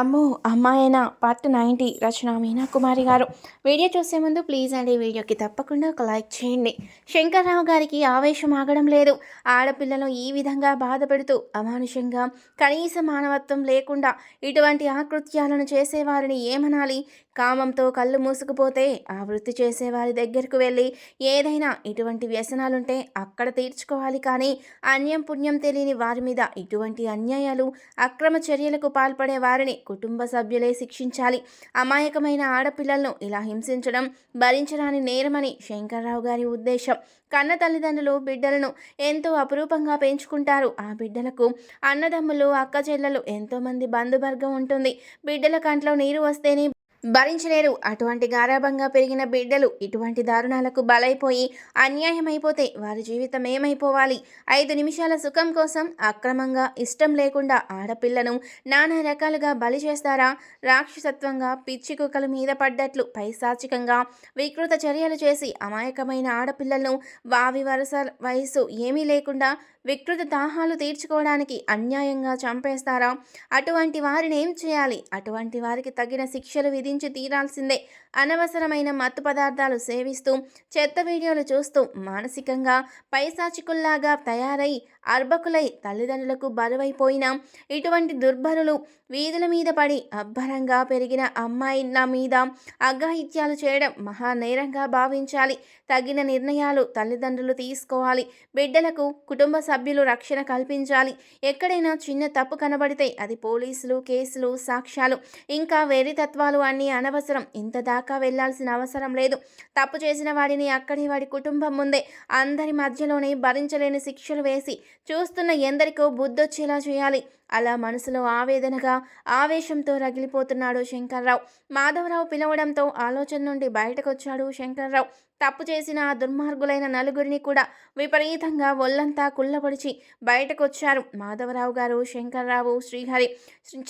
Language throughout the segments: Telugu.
అమ్మో అమ్మాయినా? పార్ట్ నైంటీ రచన మీనా కుమారి గారు. వీడియో చూసే ముందు ప్లీజ్ అండి వీడియోకి తప్పకుండా ఒక లైక్ చేయండి. శంకర్రావు గారికి ఆవేశం ఆగడం లేదు. ఆడపిల్లను ఈ విధంగా బాధపెడుతూ అమానుషంగా కనీస మానవత్వం లేకుండా ఇటువంటి ఆకృత్యాలను చేసేవారిని ఏమనాలి? కామంతో కళ్ళు మూసుకుపోతే ఆ వృత్తి చేసేవారి దగ్గరకు వెళ్ళి ఏదైనా ఇటువంటి వ్యసనాలుంటే అక్కడ తీర్చుకోవాలి కానీ అన్యం పుణ్యం తెలియని వారి మీద ఇటువంటి అన్యాయాలు అక్రమ చర్యలకు పాల్పడే వారిని కుటుంబ సభ్యులే శిక్షించాలి. అమాయకమైన ఆడపిల్లలను ఇలా హింసించడం భరించరాని నేరమని శంకర్రావు గారి ఉద్దేశం. కన్న తల్లిదండ్రులు బిడ్డలను ఎంతో అపురూపంగా పెంచుకుంటారు. ఆ బిడ్డలకు అన్నదమ్ములు అక్క చెల్లెలు ఎంతోమంది బంధువర్గం ఉంటుంది. బిడ్డల కంట్లో నీరు వస్తేనే భరించలేరు. అటువంటి గారాభంగా పెరిగిన బిడ్డలు ఇటువంటి దారుణాలకు బలైపోయి అన్యాయమైపోతే వారి జీవితం ఏమైపోవాలి? ఐదు నిమిషాల సుఖం కోసం అక్రమంగా ఇష్టం లేకుండా ఆడపిల్లను నానా రకాలుగా బలి చేస్తారా? రాక్షసత్వంగా పిచ్చి కుక్కల మీద పడ్డట్లు పైశాచికంగా వికృత చర్యలు చేసి అమాయకమైన ఆడపిల్లలను వావి వరస వయసు ఏమీ లేకుండా వికృత దాహాలు తీర్చుకోవడానికి అన్యాయంగా చంపేస్తారా? అటువంటి వారిని ఏం చేయాలి? అటువంటి వారికి తగిన శిక్షలు విధి విధించి తీరాల్సిందే. అనవసరమైన మత్తు పదార్థాలు సేవిస్తూ చెత్త వీడియోలు చూస్తూ మానసికంగా పైశాచికుల్లాగా తయారై అర్భకులై తల్లిదండ్రులకు బరువైపోయిన ఇటువంటి దుర్భరులు వీధుల మీద పడి అబ్బరంగా పెరిగిన అమ్మాయిల మీద అగ్రహిత్యాలు చేయడం మహానేరంగా భావించాలి. తగిన నిర్ణయాలు తల్లిదండ్రులు తీసుకోవాలి. బిడ్డలకు కుటుంబ సభ్యులు రక్షణ కల్పించాలి. ఎక్కడైనా చిన్న తప్పు కనబడితే అది పోలీసులు కేసులు సాక్ష్యాలు. ఇంకా వేరే తత్వాలు అన్నీ అనవసరం. ఇంత దాకా వెళ్ళాల్సిన అవసరం లేదు. తప్పు చేసిన వాడిని అక్కడి వాడి కుటుంబం ముందే అందరి మధ్యలోనే భరించలేని శిక్షలు వేసి చూస్తున్న ఎందరికో బుద్ధొచ్చేలా చేయాలి. అలా మనసులో ఆవేదనగా ఆవేశంతో రగిలిపోతున్నాడు శంకర్రావు. మాధవరావు పిలవడంతో ఆలోచన నుండి బయటకొచ్చాడు శంకర్రావు. తప్పు చేసిన ఆ దుర్మార్గులైన నలుగురిని కూడా విపరీతంగా ఒళ్ళంతా కుళ్ళపడిచి బయటకొచ్చారు మాధవరావు గారు శంకర్రావు శ్రీహరి.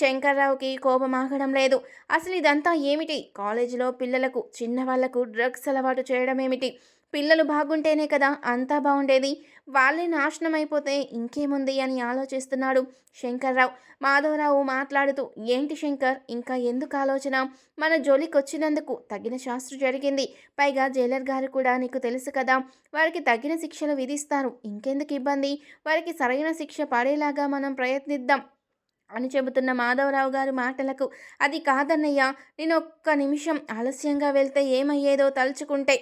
శంకర్రావుకి కోపం ఆగడం లేదు. అసలు ఇదంతా ఏమిటి? కాలేజీలో పిల్లలకు చిన్నవాళ్ళకు డ్రగ్స్ అలవాటు చేయడం ఏమిటి పిల్లలు బాగుంటేనే కదా అంతా బాగుండేది. వాళ్ళే నాశనం అయిపోతే ఇంకేముంది అని ఆలోచిస్తున్నాడు శంకర్రావు. మాధవరావు మాట్లాడుతూ ఏంటి శంకర్ ఇంకా ఎందుకు ఆలోచన? మన జోలికి వచ్చినందుకు తగిన శాస్త్రం జరిగింది. పైగా జైలర్ గారు కూడా నీకు తెలుసు కదా వారికి తగిన శిక్షలు విధిస్తారు. ఇంకెందుకు ఇబ్బంది? వారికి సరైన శిక్ష పడేలాగా మనం ప్రయత్నిద్దాం అని చెబుతున్న మాధవరావు గారి మాటలకు అది కాదన్నయ్య నేను ఒక్క నిమిషం ఆలస్యంగా వెళ్తే ఏమయ్యేదో తలుచుకుంటే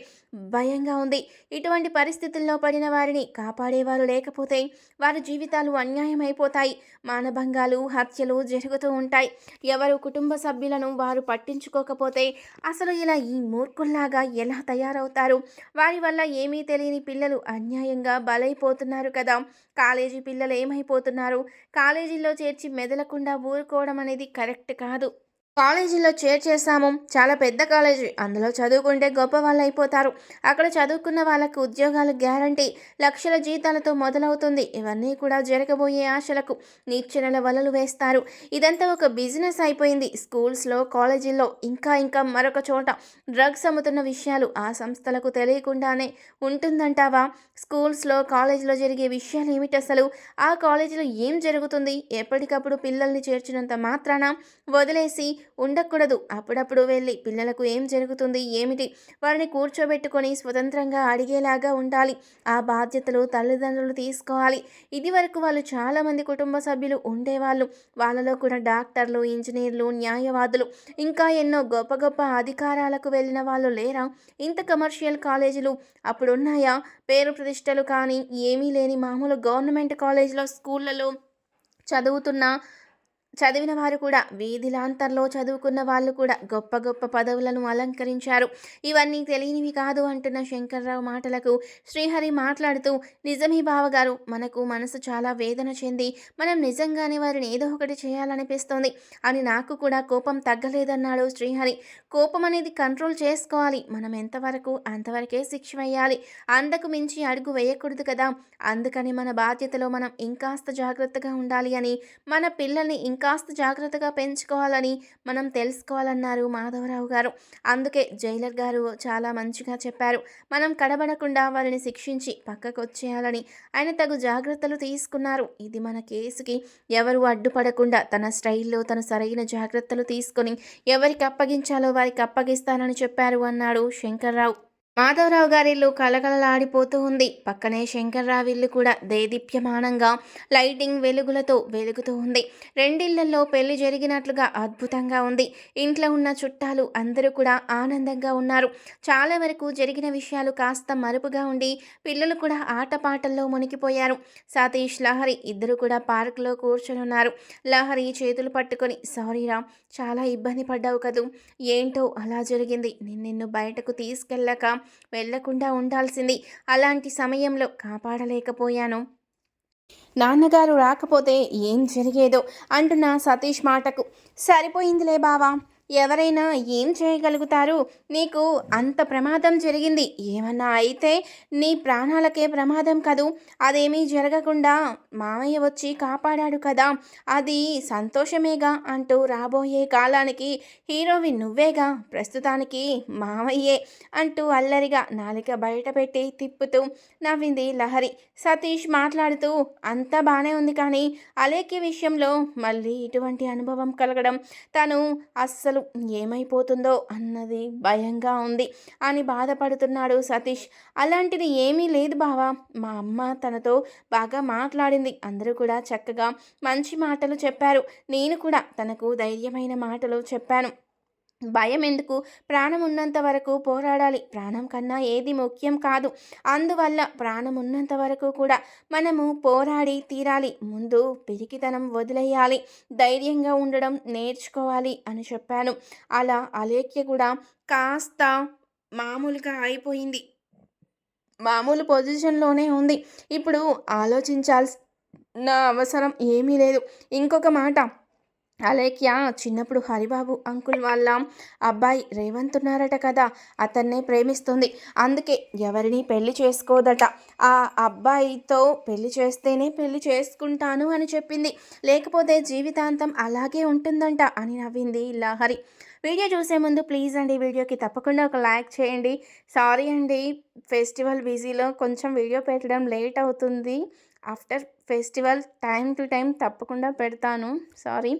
భయంగా ఉంది. ఇటువంటి పరిస్థితుల్లో పడిన వారిని కాపాడేవారు లేకపోతే వారి జీవితాలు అన్యాయం అయిపోతాయి మానభంగాలు హత్యలు జరుగుతూ ఉంటాయి. ఎవరు కుటుంబ సభ్యులను వారు పట్టించుకోకపోతే అసలు ఇలా ఈ మూర్ఖుల్లాగా ఎలా తయారవుతారు? వారి వల్ల ఏమీ తెలియని పిల్లలు అన్యాయంగా బలైపోతున్నారు కదా! కాలేజీ పిల్లలు ఏమైపోతున్నారు? కాలేజీలో చేర్చి మెదలకుండా ఊరుకోవడం అనేది కరెక్ట్ కాదు. కాలేజీలో చేర్చేసాము చాలా పెద్ద కాలేజీ. అందులో చదువుకుంటే గొప్ప వాళ్ళు అయిపోతారు అక్కడ చదువుకున్న వాళ్ళకు ఉద్యోగాలు గ్యారంటీ లక్షల జీతాలతో మొదలవుతుంది. ఇవన్నీ కూడా జరగబోయే ఆశలకు నిచ్చెనల వలలు వేస్తారు. ఇదంతా ఒక బిజినెస్ అయిపోయింది. స్కూల్స్లో కాలేజీల్లో ఇంకా ఇంకా మరొక చోట డ్రగ్స్ అమ్ముతున్న విషయాలు ఆ సంస్థలకు తెలియకుండానే ఉంటుందంటావా? స్కూల్స్లో కాలేజీలో జరిగే విషయాలు ఏమిటి అసలు? ఆ కాలేజీలో ఏం జరుగుతుంది? ఎప్పటికప్పుడు పిల్లల్ని చేర్చినంత మాత్రాన వదిలేసి ఉండకూడదు. అప్పుడప్పుడు వెళ్ళి పిల్లలకు ఏం జరుగుతుంది ఏమిటి? వారిని కూర్చోబెట్టుకొని స్వతంత్రంగా అడిగేలాగా ఉండాలి. ఆ బాధ్యతలు తల్లిదండ్రులు తీసుకోవాలి. ఇది వరకు వాళ్ళు చాలామంది కుటుంబ సభ్యులు ఉండేవాళ్ళు. వాళ్ళలో కూడా డాక్టర్లు ఇంజనీర్లు న్యాయవాదులు ఇంకా ఎన్నో గొప్ప గొప్ప అధికారాలకు వెళ్ళిన వాళ్ళు లేరా? ఇంత కమర్షియల్ కాలేజీలు అప్పుడున్నాయా? పేరు ప్రతిష్టలు కానీ ఏమీ లేని మామూలు గవర్నమెంట్ కాలేజీలో స్కూళ్ళలో చదువుతున్న చదివిన వారు కూడా వీధిలాంతర్లో చదువుకున్న వాళ్ళు కూడా గొప్ప గొప్ప పదవులను అలంకరించారు. ఇవన్నీ తెలియనివి కాదు అంటున్న శంకర్రావు మాటలకు శ్రీహరి మాట్లాడుతూ నిజమే బావగారు మనకు మనసు చాలా వేదన చెంది మనం నిజంగానే వారిని ఏదో ఒకటి చేయాలనిపిస్తోంది అని నాకు కూడా కోపం తగ్గలేదన్నాడు శ్రీహరి. కోపం అనేది కంట్రోల్ చేసుకోవాలి. మనం ఎంతవరకు అంతవరకే శిక్ష వేయాలి. అంతకు మించి అడుగు వేయకూడదు కదా. అందుకని మన బాధ్యతలో మనం ఇంకాస్త జాగ్రత్తగా ఉండాలి అని మన పిల్లల్ని ఇంకా కాస్త జాగ్రత్తగా పెంచుకోవాలని మనం తెలుసుకోవాలన్నారు మాధవరావు గారు. అందుకే జైలర్ గారు చాలా మంచిగా చెప్పారు. మనం కడబడకుండా వారిని శిక్షించి పక్కకు వచ్చేయాలని ఆయన తగు జాగ్రత్తలు తీసుకున్నారు. ఇది మన కేసుకి ఎవరు అడ్డుపడకుండా తన స్టైల్లో తను సరైన జాగ్రత్తలు తీసుకొని ఎవరికి అప్పగించాలో వారికి అప్పగిస్తానని చెప్పారు అన్నాడు శంకర్రావు. మాధవరావు గారి ఇల్లు కలకలలాడిపోతూ ఉంది. పక్కనే శంకర్రావు ఇల్లు కూడా దేదీప్యమానంగా లైటింగ్ వెలుగులతో వెలుగుతూ ఉంది. రెండిళ్ళలో పెళ్ళి జరిగినట్లుగా అద్భుతంగా ఉంది. ఇంట్లో ఉన్న చుట్టాలు అందరూ కూడా ఆనందంగా ఉన్నారు. చాలా వరకు జరిగిన విషయాలు కాస్త మరుపుగా ఉండి పిల్లలు కూడా ఆటపాటల్లో మునిగిపోయారు. సతీష్ లహరి ఇద్దరు కూడా పార్క్లో కూర్చొని ఉన్నారు లహరి చేతులు పట్టుకొని సారీరా చాలా ఇబ్బంది పడ్డావు కదూ. ఏంటో అలా జరిగింది. నేను నిన్ను బయటకు తీసుకెళ్ళాక వెళ్ళకుండా ఉండాల్సింది. అలాంటి సమయంలో కాపాడలేకపోయాను. నాన్నగారు రాకపోతే ఏం జరిగేదో అంటున్న సతీష్ మాటకు. సరిపోయిందిలే బావా. ఎవరైనా ఏం చేయగలుగుతారు? నీకు అంత ప్రమాదం జరిగింది. ఏమన్నా అయితే నీ ప్రాణాలకే ప్రమాదం కదూ. అదేమీ జరగకుండా మామయ్య వచ్చి కాపాడాడు కదా. అది సంతోషమేగా అంటూ రాబోయే కాలానికి హీరోవి నువ్వేగా ప్రస్తుతానికి మామయ్యే అంటూ అల్లరిగా నాలిక బయట పెట్టి తిప్పుతూ నవ్వింది లహరి. సతీష్ మాట్లాడుతూ అంతా బాగానే ఉంది కానీ అలేఖ్య విషయంలో మళ్ళీ ఇటువంటి అనుభవం కలగడం తను అస్సలు ఏమైపోతుందో అన్నది భయంగా ఉంది. అని బాధపడుతున్నాడు సతీష్. అలాంటిది ఏమీ లేదు బావా. మా అమ్మ తనతో బాగా మాట్లాడింది. అందరూ కూడా చక్కగా మంచి మాటలు చెప్పారు. నేను కూడా తనకు ధైర్యమైన మాటలు చెప్పాను. భయం ఎందుకు ప్రాణం ఉన్నంత వరకు పోరాడాలి. ప్రాణం కన్నా ఏది ముఖ్యం కాదు. అందువల్ల ప్రాణం ఉన్నంత వరకు కూడా మనము పోరాడి తీరాలి. ముందు పిరికితనం వదిలేయాలి. ధైర్యంగా ఉండడం నేర్చుకోవాలి అని చెప్పాను. అలా అలేఖ్య కూడా కాస్త మామూలుగా అయిపోయింది. మామూలు పొజిషన్లోనే ఉంది. ఇప్పుడు ఆలోచించాల్సిన అవసరం ఏమీ లేదు. ఇంకొక మాట. అలేఖ్య చిన్నప్పుడు హరిబాబు అంకుల్ వాళ్ళ అబ్బాయి రేవంత్ ఉన్నారట కదా అతన్నే ప్రేమిస్తుంది. అందుకే ఎవరిని పెళ్ళి చేసుకోదట. ఆ అబ్బాయితో పెళ్ళి చేస్తేనే పెళ్ళి చేసుకుంటాను అని చెప్పింది. లేకపోతే జీవితాంతం అలాగే ఉంటుందంట అని నవ్వింది లహరి. వీడియో చూసే ముందు ప్లీజ్ అండి వీడియోకి తప్పకుండా ఒక లైక్ చేయండి. సారీ అండి ఫెస్టివల్ బిజీలో కొంచెం వీడియో పెట్టడం లేట్ అవుతుంది. After festival time to time తప్పకుండా పెడతాను. సారీ.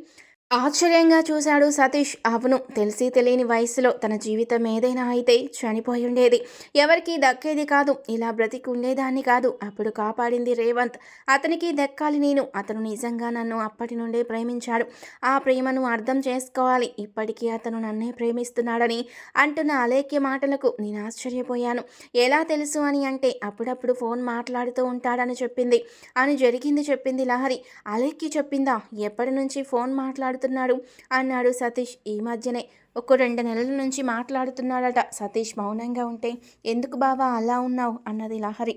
ఆశ్చర్యంగా చూశాడు సతీష్. అవును తెలిసి తెలియని వయసులో తన జీవితం ఏదైనా అయితే చనిపోయి ఉండేది ఎవరికి దక్కేది కాదు ఇలా బ్రతికి ఉండేదాన్ని కాదు. అప్పుడు కాపాడింది రేవంత్. అతనికి దక్కాలి నేను. అతను నిజంగా నన్ను అప్పటి నుండే ప్రేమించాడు. ఆ ప్రేమను అర్థం చేసుకోవాలి. ఇప్పటికీ అతను నన్నే ప్రేమిస్తున్నాడని అంటున్న అలేఖ్య మాటలకు నేను ఆశ్చర్యపోయాను. ఎలా తెలుసు అని అంటే అప్పుడప్పుడు ఫోన్ మాట్లాడుతూ ఉంటాడని చెప్పింది. అని జరిగింది చెప్పింది లహరి. అలేఖ్య చెప్పిందా? ఎప్పటి నుంచి ఫోన్ మాట్లాడు మాట్లాడుతున్నాడు. అన్నాడు సతీష్. ఈ మధ్యనే ఒక రెండు నెలల నుంచి మాట్లాడుతున్నాడట. సతీష్ మౌనంగా ఉంటే ఎందుకు బావా అలా ఉన్నావు? అన్నది లహరి.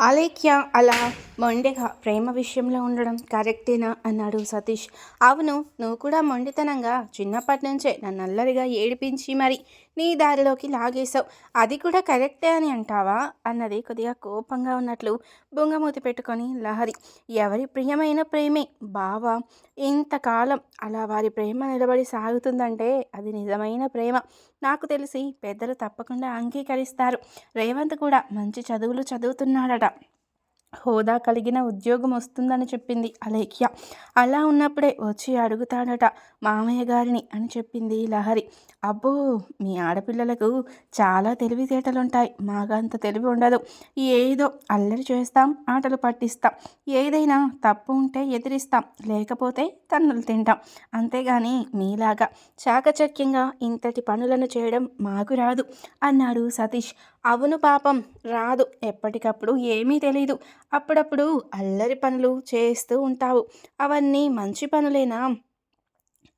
అలేఖ్య అలా మొండిగా ప్రేమ విషయంలో ఉండడం కరెక్టేనా? అన్నాడు సతీష్. అవును నువ్వు కూడా మొండితనంగా చిన్నప్పటి నుంచే నన్ను అల్లరిగా ఏడిపించి మరి నీ దారిలోకి లాగేశావు. అది కూడా కరెక్టే అని అంటావా? అన్నది కొద్దిగా కోపంగా ఉన్నట్లు బొంగమూతి పెట్టుకొని లహరి. ఎవరి ప్రియమైన ప్రేమే? బావా ఇంతకాలం అలా వారి ప్రేమ నిలబడి సాగుతుందంటే అది నిజమైన ప్రేమ. నాకు తెలిసి పెద్దలు తప్పకుండా అంగీకరిస్తారు. రేవంత్ కూడా మంచి చదువులు చదువుతున్నాడట. హోదా కలిగిన ఉద్యోగం వస్తుందని చెప్పింది అలేఖ్య. అలా ఉన్నప్పుడే వచ్చి అడుగుతాడట మామయ్య గారిని అని చెప్పింది లహరి. అబ్బో మీ ఆడపిల్లలకు చాలా తెలివితేటలుంటాయి. మాకంత తెలివి ఉండదు ఏదో అల్లరి చేస్తాం ఆటలు పట్టిస్తాం. ఏదైనా తప్పు ఉంటే ఎదిరిస్తాం. లేకపోతే తన్నులు తింటాం. అంతేగాని మీలాగా చాకచక్యంగా ఇంతటి పనులను చేయడం మాకు రాదు అన్నాడు సతీష్. అవును పాపం రాదు. ఎప్పటికప్పుడు ఏమీ తెలీదు. అప్పుడప్పుడు అల్లరి పనులు చేస్తూ ఉంటావు. అవన్నీ మంచి పనులేనా?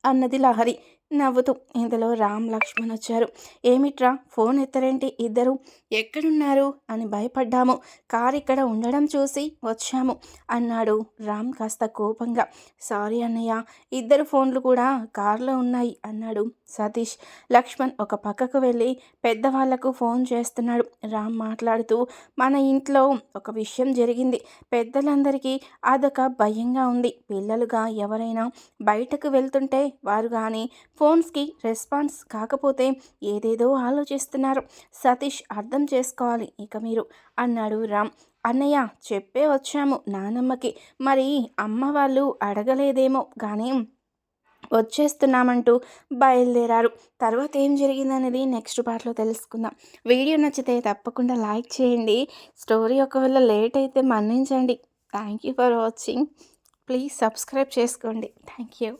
అన్నది లహరి. నవ్వుతూ ఇందులో రామ్ లక్ష్మణ్ వచ్చారు. ఏమిట్రా ఫోన్ ఎత్తరేంటి? ఇద్దరు ఎక్కడున్నారు? అని భయపడ్డాము. కారు ఇక్కడ ఉండడం చూసి వచ్చాము అన్నాడు రామ్ కాస్త కోపంగా. సారీ అన్నయ్య ఇద్దరు ఫోన్లు కూడా కారులో ఉన్నాయి అన్నాడు సతీష్. లక్ష్మణ్ ఒక పక్కకు వెళ్ళి పెద్దవాళ్ళకు ఫోన్ చేస్తున్నాడు. రామ్ మాట్లాడుతూ మన ఇంట్లో ఒక విషయం జరిగింది. పెద్దలందరికీ అదొక భయంగా ఉంది. పిల్లలుగా ఎవరైనా బయటకు వెళ్తుంటే వారు కానీ ఫోన్స్కి రెస్పాన్స్ కాకపోతే ఏదేదో ఆలోచిస్తున్నారు. సతీష్ అర్థం చేసుకోవాలి ఇక మీరు. అన్నాడు రామ్. అన్నయ్య చెప్పే వచ్చాము నానమ్మకి. మరి అమ్మ వాళ్ళు అడగలేదేమో కానీ వచ్చేస్తున్నామంటూ బయలుదేరారు. తర్వాత ఏం జరిగిందనేది నెక్స్ట్ పార్ట్లో తెలుసుకుందాం. వీడియో నచ్చితే తప్పకుండా లైక్ చేయండి. స్టోరీ ఒకవేళ లేట్ అయితే మన్నించండి. Thank you for watching. Please subscribe చేసుకోండి. Thank you